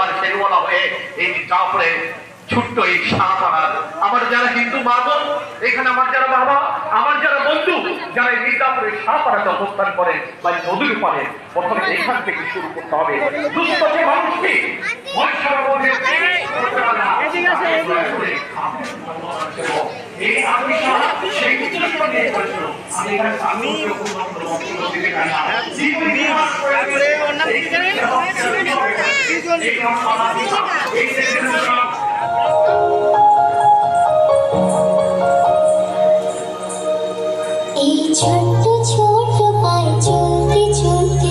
নৌকার ফেরিওয়ালা হয়ে এই মির্জাপুরে ছোট্ট এই সাঁতারার আমার যারা হিন্দু মা এখানে আমার যারা বাবা আমার যারা বন্ধু যারা এই মির্জাপুরে সাঁতারাতে অবস্থান করেন বা নদীর পারে প্রথমে এখান থেকে শুরু করতে হবে। যে মানুষকে আমি এই ছোট্ট ছোট্ট চলতে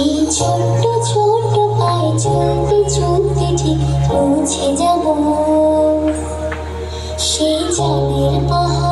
এই ছোট্ট ছোট্ট চলতে সেই চাঁদের পাহাড়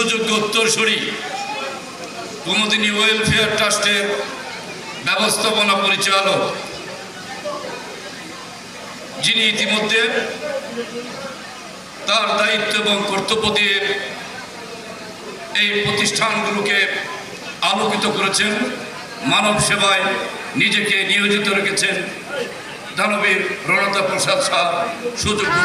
সুযোগ্য উত্তরসূরি কুমুদিনী ওয়েলফেয়ার ট্রাস্টের ব্যবস্থাপনা পরিচালক যিনি ইতিমধ্যে তার দায়িত্ব এবং কর্তব্য দিয়ে এই প্রতিষ্ঠানগুলোকে আলোকিত করেছেন, মানব সেবায় নিজেকে নিয়োজিত রেখেছেন দানবীর রণতা প্রসাদ সাহা সুযোগ্য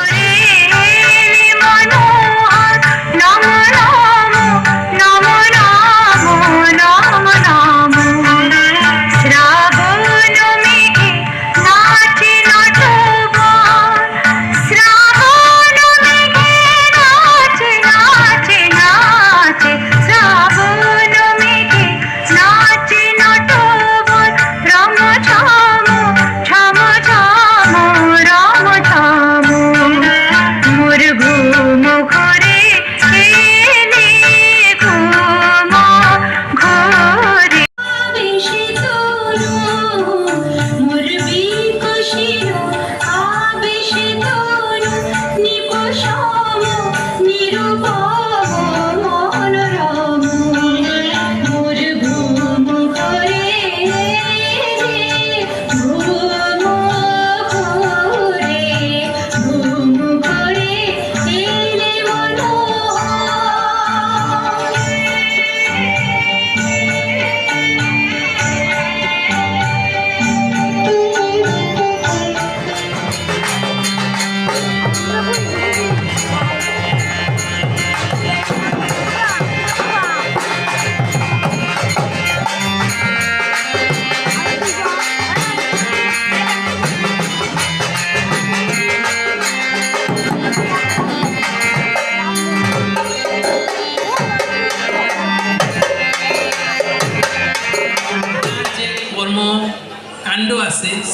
然后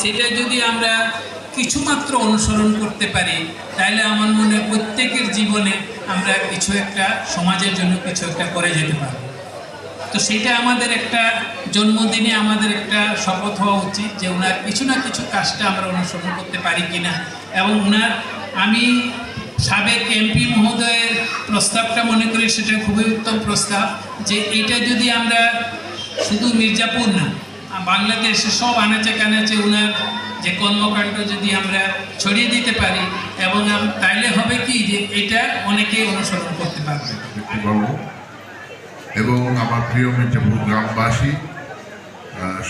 সেটা যদি আমরা কিছুমাত্র অনুসরণ করতে পারি, তাহলে আমার মনে প্রত্যেকের জীবনে আমরা কিছু একটা সমাজের জন্য কিছু একটা করে যেতে পারি তো সেটা আমাদের একটা জন্মদিনে আমাদের একটা শপথ হওয়া উচিত যে ওনার কিছু না কিছু কাজটা আমরা অনুসরণ করতে পারি কি না এবং ওনার আমি সাবেক এমপি মহোদয়ের প্রস্তাবটা মনে করি সেটা খুবই উত্তম প্রস্তাব যে এটা যদি আমরা শুধু মির্জাপুর না বাংলাদেশে সব আনাচে কানাচে ওনার যে কর্মকাণ্ড যদি আমরা ছড়িয়ে দিতে পারি, এবং তাইলে হবে কি যে এটা অনেকে অনুসরণ করতে পারবে। এবং আমার প্রিয় মির্জাপুর গ্রামবাসী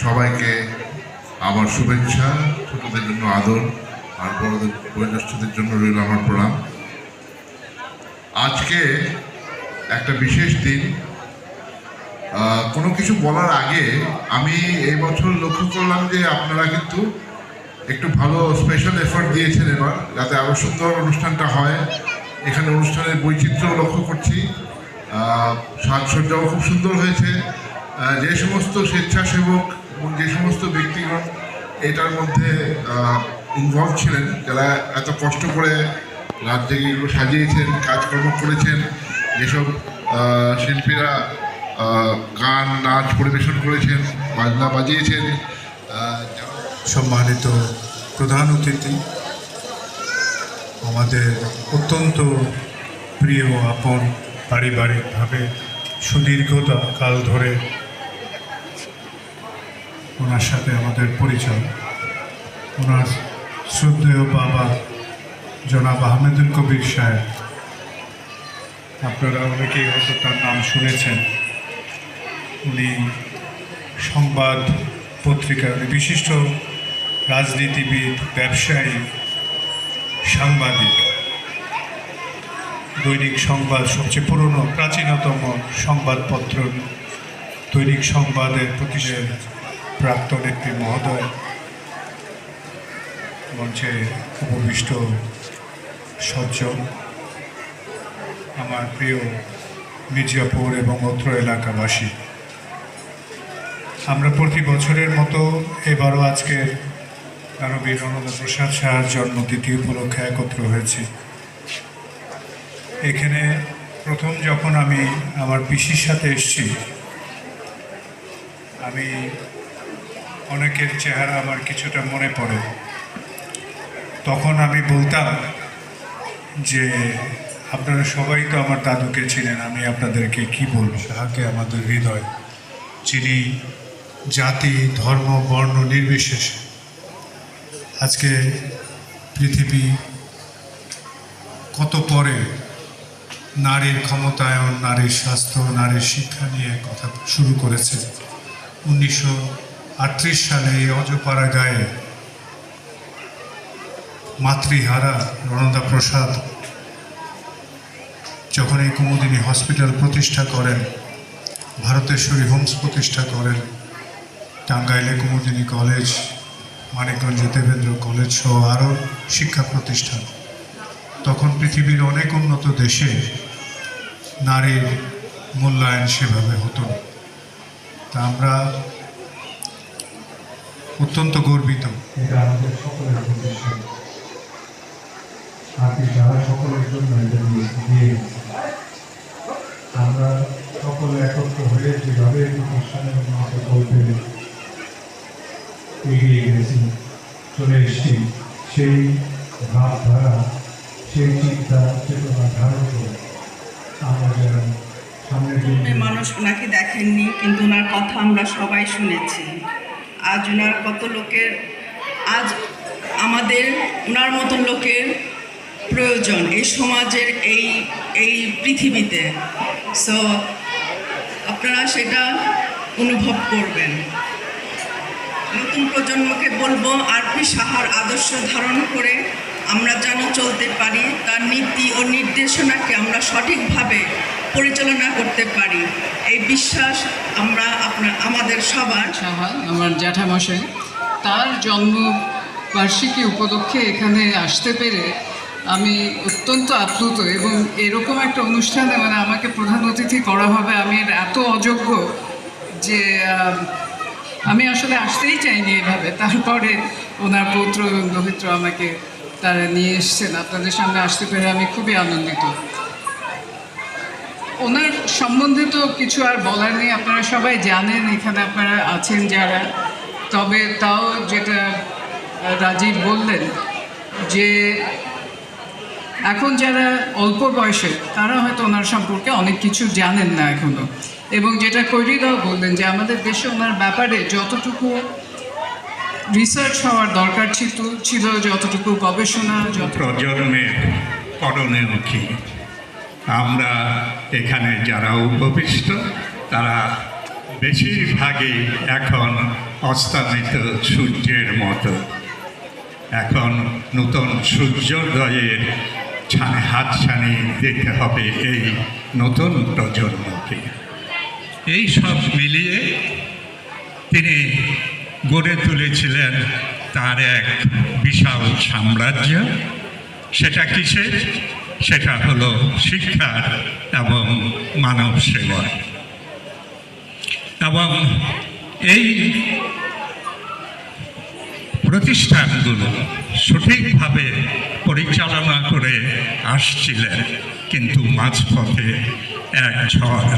সবাইকে আমার শুভেচ্ছা, ছোটদের জন্য আদর, আর বড়দের, বয়োজ্যেষ্ঠদের জন্য রইল আমার প্রণাম। আজকে একটা বিশেষ দিন কোনো কিছু বলার আগে আমি এই বছর লক্ষ্য করলাম যে আপনারা কিন্তু একটু ভালো স্পেশাল এফোর্ট দিয়েছেন এবার, যাতে আরও সুন্দর অনুষ্ঠানটা হয়। এখানে অনুষ্ঠানের বৈচিত্র্য লক্ষ্য করছি। সাজসজ্জাও খুব সুন্দর হয়েছে। যে সমস্ত স্বেচ্ছাসেবক এবং যে সমস্ত ব্যক্তিগণ এটার মধ্যে ইনভলভ ছিলেন, যারা এত কষ্ট করে রাত জেগে সাজিয়েছেন, কাজকর্ম করেছেন, যেসব শিল্পীরা গান, নাচ পরিবেশন করেছেন, বাজনা বাজিয়েছেন সম্মানিত প্রধান অতিথি, আমাদের অত্যন্ত প্রিয় আপন পারিবারিকভাবে সুদীর্ঘতা কাল ধরে ওনার সাথে আমাদের পরিচয়। ওনার শ্রদ্ধেয় বাবা জনাব আহমেদুল কবির সাহেব। আপনারা অনেকেই হয়তো তার নাম শুনেছেন। উনি সংবাদ পত্রিকা, উনি বিশিষ্ট রাজনীতিবিদ, ব্যবসায়ী, সাংবাদিক। দৈনিক সংবাদ, সবচেয়ে পুরনো, প্রাচীনতম সংবাদপত্র, দৈনিক সংবাদের প্রতিষ্ঠান প্রাক্তন একটি মহোদয় মঞ্চে উপবিষ্ট সজ্জন। আমার প্রিয় মির্জাপুর এবং অত্র এলাকাবাসী। আমরা প্রতি বছরের মতো এবারও আজকে দানবীর রণদা প্রসাদ সাহার জন্মতিথি উপলক্ষে একত্র হয়েছি। এখানে প্রথম যখন আমি আমার পিসির সাথে এসেছি, আমি অনেকের চেহারা আমার কিছুটা মনে পড়ে। তখন আমি বলতাম যে, আপনারা সবাই তো আমার দাদুকে চিনেন, আমি আপনাদেরকে কি বলব? সাহাকে আমাদের হৃদয় যিনি জাতি, ধর্ম, বর্ণ নির্বিশেষে আজকে পৃথিবী কত পরে নারীর ক্ষমতায়ন, নারীর স্বাস্থ্য, নারীর শিক্ষা নিয়ে কথা শুরু করেছে। উনিশশো আটত্রিশ সালে এই অজপাড়া গায়ে মাতৃহারা রণদা প্রসাদ যখন এই কুমুদিনী হসপিটাল প্রতিষ্ঠা করেন, ভারতেশ্বরী হোমস প্রতিষ্ঠা করেন টাঙ্গাইলে কুমুদিনী কলেজ, মানিকগঞ্জে দেবেন্দ্র কলেজ সহ আরও শিক্ষা প্রতিষ্ঠান। তখন পৃথিবীর অনেক উন্নত দেশে নারীর মূল্যায়ন সেভাবে হতো না। তা আমরা অত্যন্ত গর্বিত। এটা আমাদের সকলের আপনি সকলের জন্য ওনাকে দেখেননি, কিন্তু ওনার কথা আমরা সবাই শুনেছি। আজ ওনার কত লোকের, আজ আমাদের ওনার মতো লোকের প্রয়োজন এই সমাজের এই এই পৃথিবীতে। সো আপনারা সেটা অনুভব করবেন। নতুন প্রজন্মকে বলব আরপি সাহার আদর্শ ধারণ করে আমরা যেন চলতে পারি, তার নীতি ও নির্দেশনাকে আমরা সঠিকভাবে পরিচালনা করতে পারি। এই বিশ্বাস আমরা আপনার, আমাদের সবার। সাহা আমার জ্যাঠামশাই, তার জন্ম বার্ষিকী উপলক্ষে এখানে আসতে পেরে আমি অত্যন্ত আপ্লুত এবং এরকম একটা অনুষ্ঠানে মানে আমাকে প্রধান অতিথি করা হবে, আমি এত অযোগ্য যে আমি আসলে আসতেই চাইনি এভাবে। তারপরে ওনার পৌত্র এবং দহিত্র আমাকে তারা নিয়ে এসছেন। আপনাদের সামনে আসতে পেরে আমি খুবই আনন্দিত। ওনার সম্বন্ধে তো কিছু আর বলার নেই। আপনারা সবাই জানেন, এখানে আপনারা আছেন যারা। তবে তাও যেটা রাজীব বললেন যে, এখন যারা অল্প বয়সে, তারা হয়তো ওনার সম্পর্কে অনেক কিছু জানেন না এখনও এবং যেটা কৈরিদাও বললেন যে, আমাদের দেশে ওনার ব্যাপারে যতটুকু রিসার্চ হওয়ার দরকার ছিল ছিল যতটুকু গবেষণা যত প্রজন্মের কি আমরা এখানে যারা উপবিষ্ট, তারা বেশিরভাগই এখন অস্তান্বিত সূর্যের মতো। এখন নতুন সূর্যোদয়ের ছানে হাত ছানি দিতে হবে এই নতুন প্রজন্মকে। এই সব মিলিয়ে তিনি গড়ে তুলেছিলেন তার এক বিশাল সাম্রাজ্য। সেটা কিসের? সেটা হলো শিক্ষার এবং মানব সেবা এবং এই প্রতিষ্ঠানগুলো সঠিকভাবে পরিচালনা করে আসছিলেন, কিন্তু মাঝপথে এক ঝড়